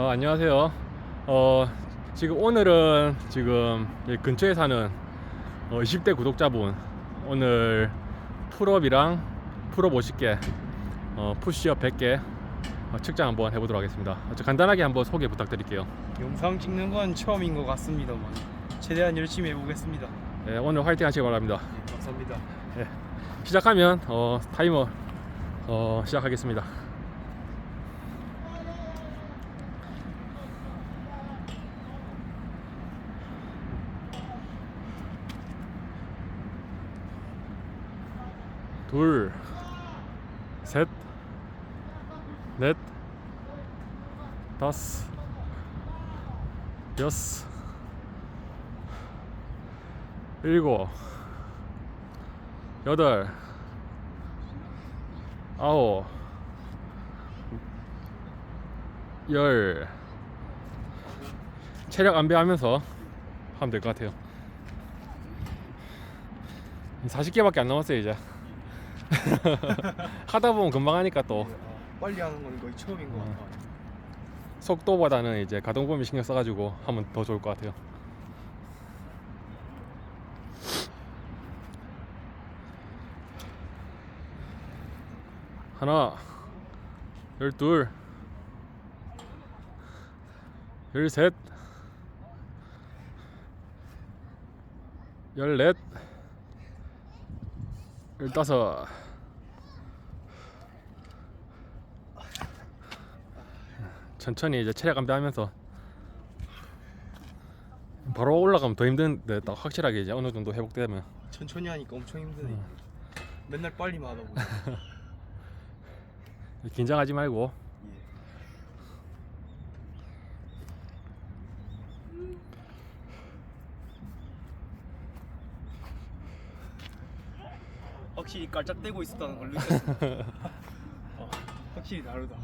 어, 안녕하세요. 어, 지금 오늘은 지금 근처에 사는 어, 20대 구독자분 오늘 풀업이랑 풀업 50개, 어, 푸시업 100개 어, 측정 한번 해보도록 하겠습니다. 어, 저 간단하게 한번 소개 부탁드릴게요. 영상 찍는 건 처음인 것 같습니다만 최대한 열심히 해보겠습니다. 네, 오늘 화이팅 하시기 바랍니다. 네, 감사합니다. 시작하면 어, 타이머 어, 시작하겠습니다. 둘, 셋, 넷, 다섯, 여섯, 일곱, 여덟, 아홉, 열. 체력 안배하면서 하면 될 것 같아요. 40개밖에 안 남았어요 이제. 하다 보면 금방 하니까 또 빨리 하는 건 거의 처음인 것 어. 같아요. 속도보다는 이제 가동 범위 신경 써가지고 하면 더 좋을 것 같아요. 하나, 열둘, 열셋, 열넷, 열다섯. 천천히 이제 체력 안배하면서 바로 올라가면 더 힘든데 딱 확실하게 이제 어느 정도 회복되면 천천히 하니까 엄청 힘드네. 어. 맨날 빨리만 하다 보니. 긴장하지 말고 예. 확실히 깔짝대고 있었다는 걸 느꼈어. 어, 확실히 다르다.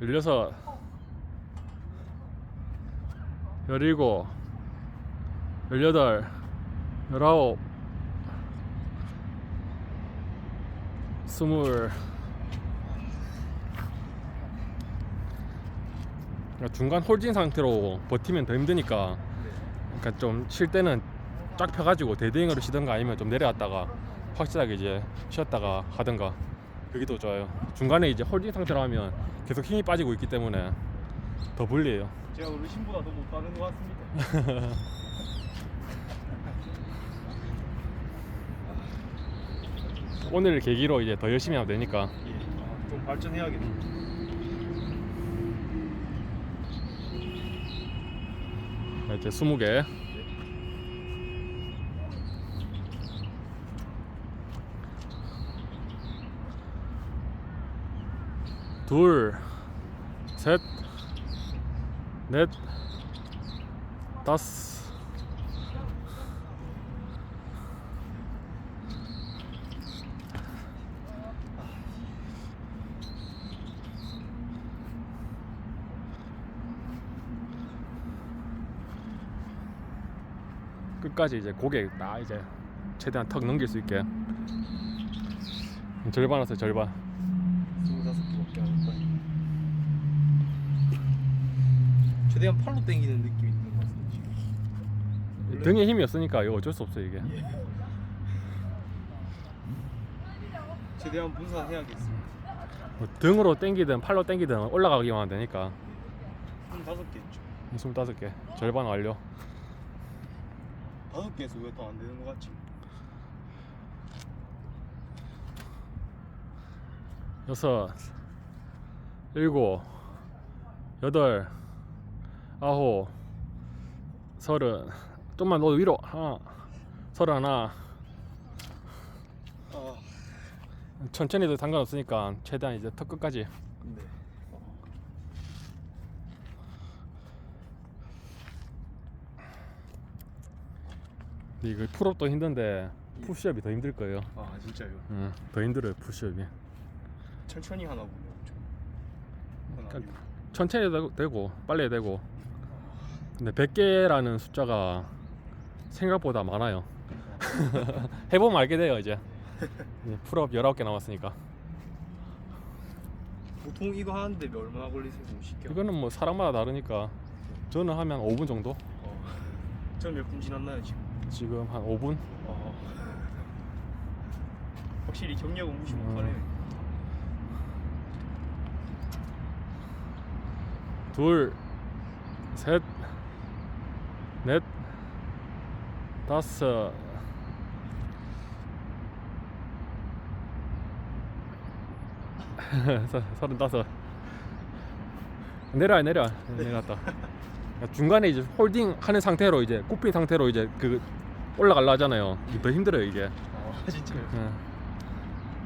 열여섯 열일곱 열여덟 열아홉 스물 그러니까 중간 홀딩 상태로 버티면 더 힘드니까 네. 그러니까 좀 쉴 때는 쫙 펴가지고 대대응으로 쉬던가 아니면 좀 내려왔다가 확실하게 이제 쉬었다가 하던가 그게 더 좋아요. 중간에 이제 홀딩 상태로 하면 계속 힘이 빠지고 있기 때문에 더 불리해요. 제가 어르신보다 더 못하는 것 같습니다. 오늘 계기로 이제 더 열심히 하면 되니까 예. 좀 발전해야겠네. 자, 이제 20개. 둘, 셋, 넷, 다섯, 끝까지 이제 고개 딱 이제 최대한 턱 넘길 수 있게 절반 왔어요 절반 25개밖에 안 했다. 최대한 팔로 당기는 느낌이 있는 것 같습니다. 지금. 등에 힘이 없으니까 이거 어쩔 수 없어요 이게 최대한 분산해야겠습니다. 뭐 등으로 당기든 팔로 당기든 올라가기만 하면 되니까 한 다섯 개 있죠. 25개 절반 완료 다섯 개에서 왜더안 되는 것 같지? 여섯 일곱 여덟 아홉 서른. 좀만 더 위로. 하나 서른 하나. 아, 천천히 해도 상관없으니까 최대한 이제 턱 끝까지. 네. 이거 풀업도 힘든데 푸시업이 더 힘들 거예요 아, 진짜요. 응, 더 힘들어요 푸시업이 천천히 하나 보네요. 그러니까 천천히 해도 되고 빨리 해도 되고 근데 100개라는 숫자가 생각보다 많아요 해보면 알게 돼요 이제 이제 풀업 19개 남았으니까 보통 이거 하는데 몇 얼마나 걸리세요? 50개. 이거는 뭐 사람마다 다르니까 저는 하면 5분 정도. 어. 저는 몇분 지났나요 지금? 지금 한 5분. 어. 확실히 경력은 무시 음. 못하네. 둘, 셋, 넷, 다섯. 서- 서른다섯. 내려와 내려와 내려왔다. 중간에 이제 홀딩 하는 상태로 이제 굽힌 상태로 이제 그 올라가려 하잖아요. 이게 더 힘들어요 이게. 어, 진짜요? 예.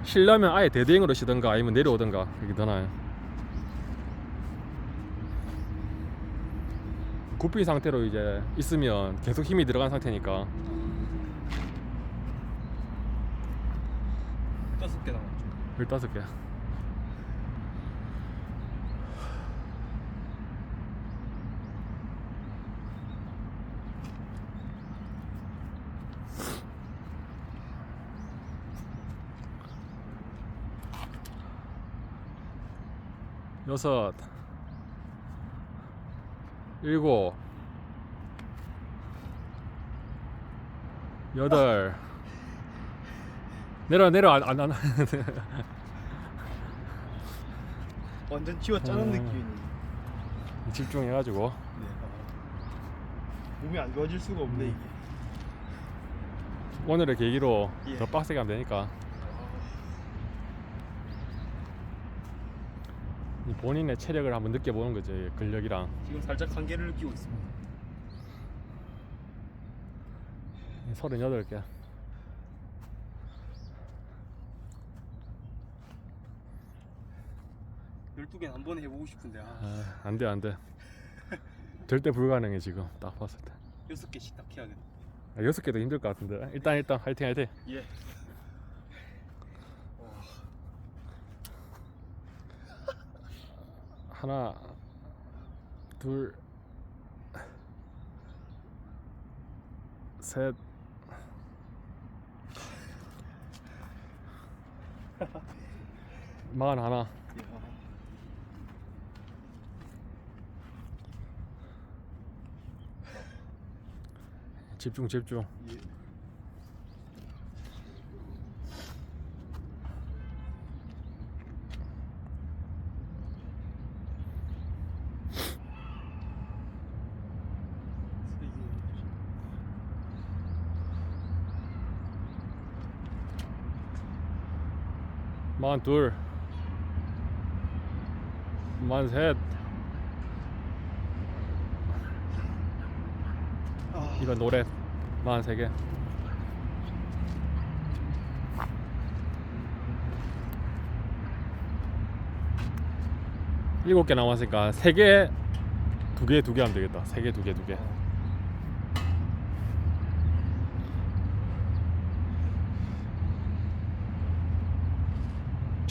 쉬려면 아예 대대행으로 쉬던가 아니면 내려오던가 그게 더 나아요. 굽힌 상태로 이제 있으면 계속 힘이 들어간 상태니까 다섯 개 남았죠. 15개 여섯 일곱 여덟 내려 내려 안, 안, 안. 완전 쥐어 짜는 음. 느낌이네. 집중해가지고 네. 아. 몸이 안 좋아질 수가 없네 음. 이게. 오늘의 계기로 예. 더 빡세게 하면 되니까 본인의 체력을 한번 느껴보는 거죠 이 근력이랑. 지금 살짝 한계를 느끼고 있습니다. 38개 열두 개는 한 번에 해보고 싶은데 아, 아, 안 돼 안 돼. 절대 불가능해 지금. 딱 봤을 때. 여섯 개씩 딱 해야겠네. 아, 여섯 개도 힘들 것 같은데. 일단 일단 화이팅 화이팅. 예. 하나 둘 셋, 마흔 하나, 야. 집중 집중. 예. 마흔 둘, 마흔 셋. 아, 이건 노래 마흔 세 개. 일곱 개 남았으니까 세 개, 두 개, 두 개 하면 되겠다. 세 개, 두 개, 두 개.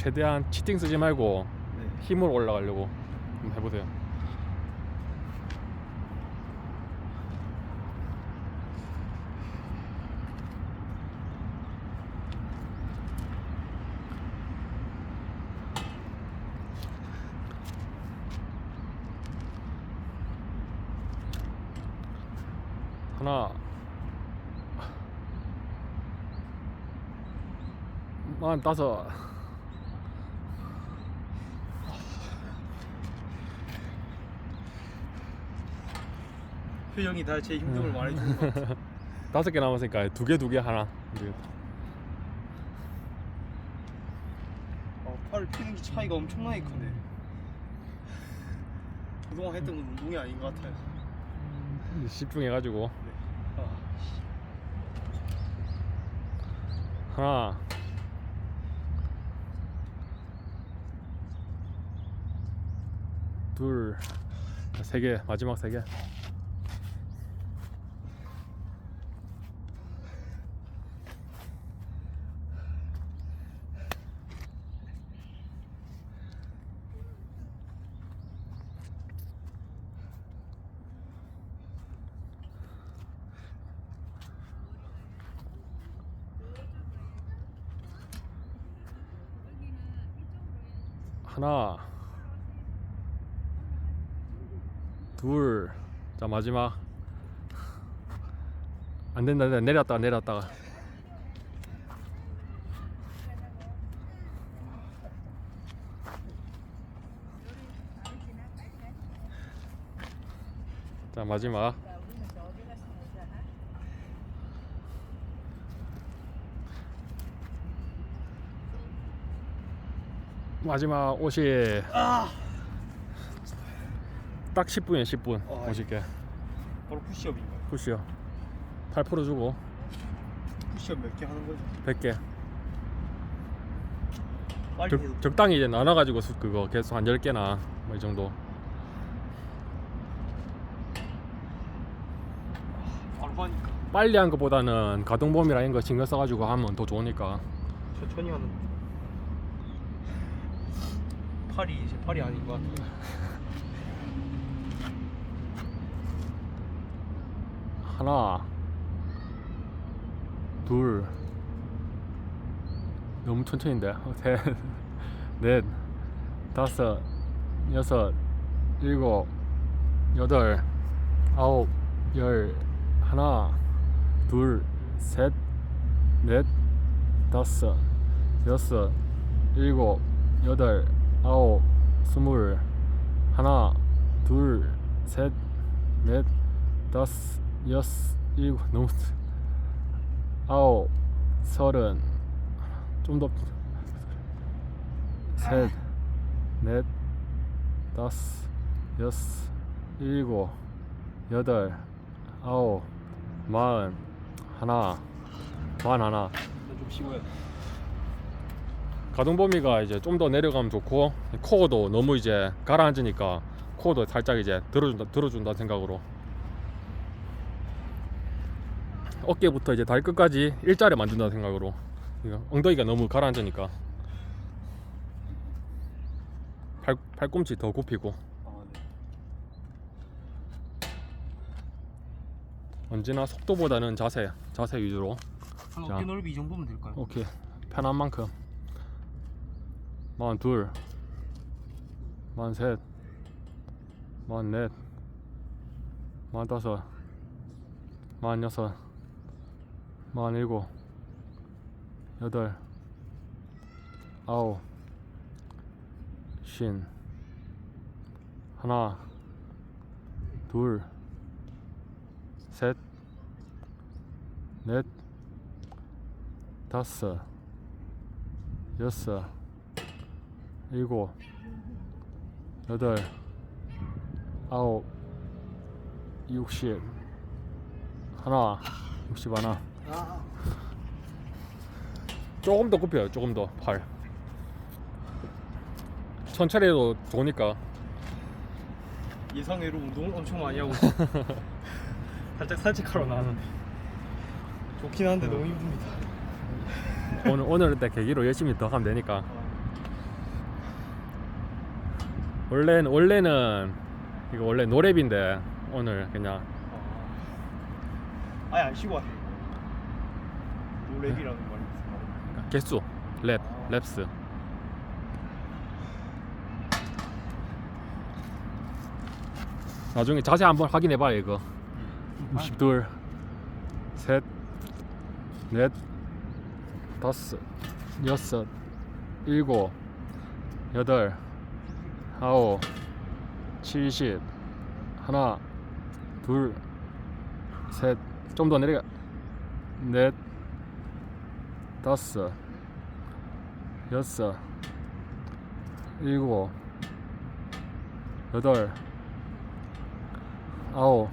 최대한 치팅 쓰지 말고 네. 힘으로 올라가려고 한번 해보세요. 하나 만 다섯 표정이 다 제 힘듦을 말해주는 것 같아. 다섯 개 남았으니까 두 개 두 개 하나. 아, 팔을 피는 게 차이가 엄청나게 크네. 그동안 했던 건 운동이 아닌 것 같아요. 집중해가지고 아, 하나 둘 세 개 마지막 세 개. 하나 둘. 자 마지막. 안 된다, 안 된다. 내렸다가 내렸다가. 자 마지막. 마지막 옷이 딱 10분이에요 10분. 어, 50개 바로 푸시업인가요? 푸시요 8% 주고. 푸시업 몇 개 하는 거죠? 100개. 빨리 해도 적, 적당히 이제 나눠가지고 수- 그거 계속 한 10개나 뭐 이 정도. 바로 하니까. 빨리 한 것보다는 가동범위라 이런 거 신경 써가지고 하면 더 좋으니까. 천천히 하는 팔이 제 팔이 아닌 것 같아요 하나 둘. 너무 천천히인데? 어, 셋넷 다섯 여섯 일곱 여덟 아홉 열. 하나 둘셋넷 다섯 여섯 일곱 여덟 아홉 스물. 하나 둘셋넷 다섯 여섯 일곱 너무 아홉 서른. 좀 더. 셋 넷 다섯 여섯 일곱 여덟 아홉 마흔. 하나 마흔 하나. 좀 쉬워요. 가동 범위가 이제 좀 더 내려가면 좋고 코어도 너무 이제 가라앉으니까 코어도 살짝 이제 들어준다 들어준다 생각으로 어깨부터 이제 다리 끝까지 일자를 만든다 생각으로. 엉덩이가 너무 가라앉으니까. 팔, 팔꿈치 더 굽히고. 언제나 속도보다는 자세 자세 위주로. 한 자. 어깨 넓이 이 정도면 될까요? 오케이. 편한 만큼. 마흔 둘. 마흔 셋. 마흔 넷. 마흔 다섯. 마흔 여섯 마흔 일곱 여덟 아홉 쉰 하나 둘셋넷 다섯, 여섯, 일곱, 여덟, 아홉, 육십, 하나, 육십 하나. 아, 조금 더 굽혀요. 조금 더 팔. 천천히 해도 좋으니까. 예상외로 운동을 엄청 많이 하고 살짝 산책하러 나왔는데 좋긴 한데 너무 힘듭니다 오늘 오늘 때 계기로 열심히 더 하면 되니까. 원래는 원래는 이거 원래 노랩인데 오늘 그냥 아예 안 쉬고 노 랩이라는 말이 무슨 말이에요? 개수 랩 랩스. 나중에 자세 한번 확인해봐요 이거. 아, 62, 셋, 넷, 다섯, 여섯, 일곱, 여덟, 아홉, 칠십, 하나, 둘, 셋, 좀 더 내려가, 넷, 다섯, 여섯, 일곱, 여덟, 아홉,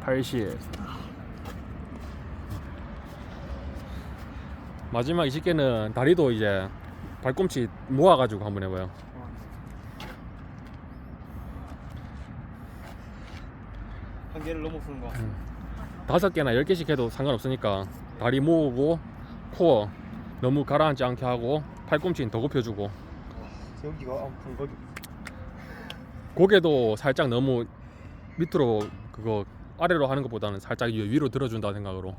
80 마지막 20개는 다리도 이제 발꿈치 모아가지고 한번 해봐요. 한 개를 넘어서는 거 같아요. 다섯 개나 열 개씩 해도 상관없으니까 다리 모으고 코어 너무 가라앉지 않게 하고 팔꿈치는 더 굽혀주고 여기가 아픈 거기 고개도 살짝 너무 밑으로 그거 아래로 하는 것보다는 살짝 위- 위로 들어준다 생각으로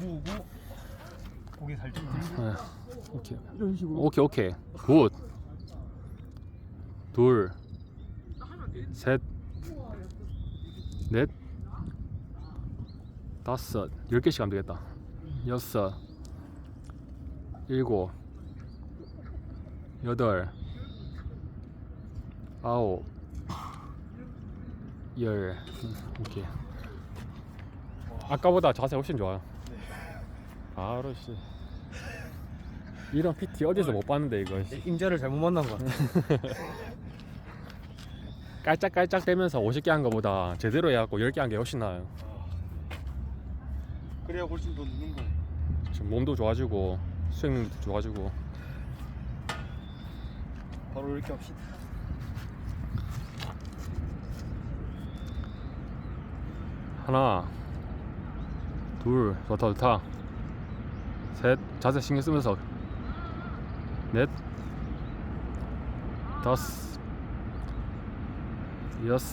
모으고 고개 살짝 네. 오케이. 이런 식으로. 오케이 오케이 굿. 둘, 셋, 넷, 다섯, 열 개씩 하면 되겠다. 여섯, 일곱, 여덟, 아홉, 열. 음, 오케이. 아까보다 자세 훨씬 좋아요. 바로 씨. 이런 PT 어디서 못 봤는데 이거. 씨. 임자를 잘못 만난 것 같아. 깔짝깔짝 대면서 50개 한 거보다 제대로 해갖고 10개 한 게 훨씬 나아요. 그래야 훨씬 더 느는 거. 지금 몸도 좋아지고 수행력도 좋아지고 바로 이렇게 합시다. 하나 둘 좋다 좋다 셋 자세 신경 쓰면서 넷 다섯 여섯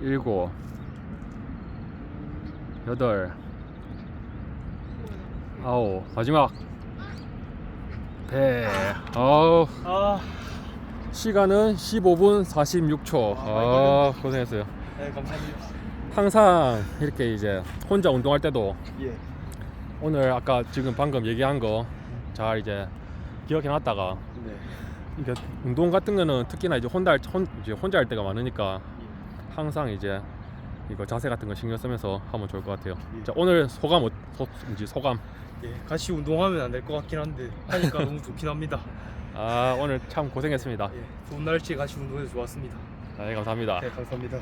일곱 여덟 아홉 마지막. 배 아우. 아, 시간은 15분 46초. 아 고생했어요. 네 감사합니다. 항상 이렇게 이제 혼자 운동할 때도 예. 오늘 아까 지금 방금 얘기한 거 잘 이제 기억해 놨다가 네. 이게 운동 같은 거는 특히나 이제 혼자 할, 혼, 이제 혼자 할 때가 많으니까 항상 이제 이거 자세 같은 거 신경 쓰면서 하면 좋을 것 같아요. 예. 자 오늘 소감 어, 소, 이제 소감. 예. 같이 운동하면 안 될 것 같긴 한데 하니까 너무 좋긴 합니다. 아 오늘 참 고생했습니다. 예. 좋은 날씨에 같이 운동해서 좋았습니다. 네 감사합니다. 네 감사합니다.